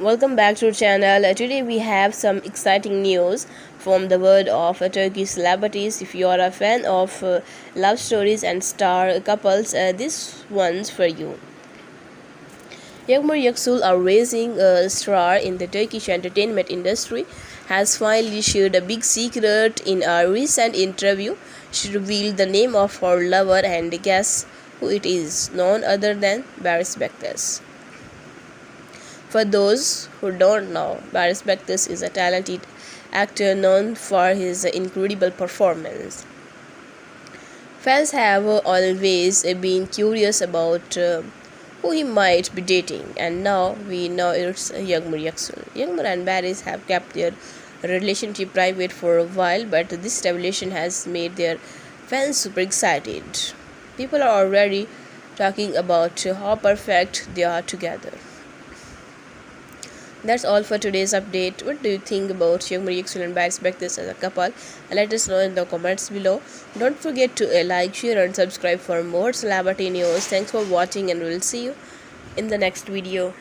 Welcome back to our channel. Uh, today we have some exciting news from the world of uh, Turkish celebrities. If you are a fan of uh, love stories and star couples, uh, this one's for you. Yagmur Yaksul, a rising uh, star in the Turkish entertainment industry, has finally shared a big secret in a recent interview. She revealed the name of her lover and guess who it is, none other than Baris Bektas. For those who don't know, Baris Bektas is a talented actor known for his incredible performance. Fans have always been curious about uh, who he might be dating, and now we know it's Yagmur Yaksul. Yagmur and Baris have kept their relationship private for a while, but this revelation has made their fans super excited. People are already talking about how perfect they are together. That's all for today's update. What do you think about Young Yixul and Bags back this as a couple? Let us know in the comments below. Don't forget to uh, like, share and subscribe for more celebrity news. Thanks for watching and we'll see you in the next video.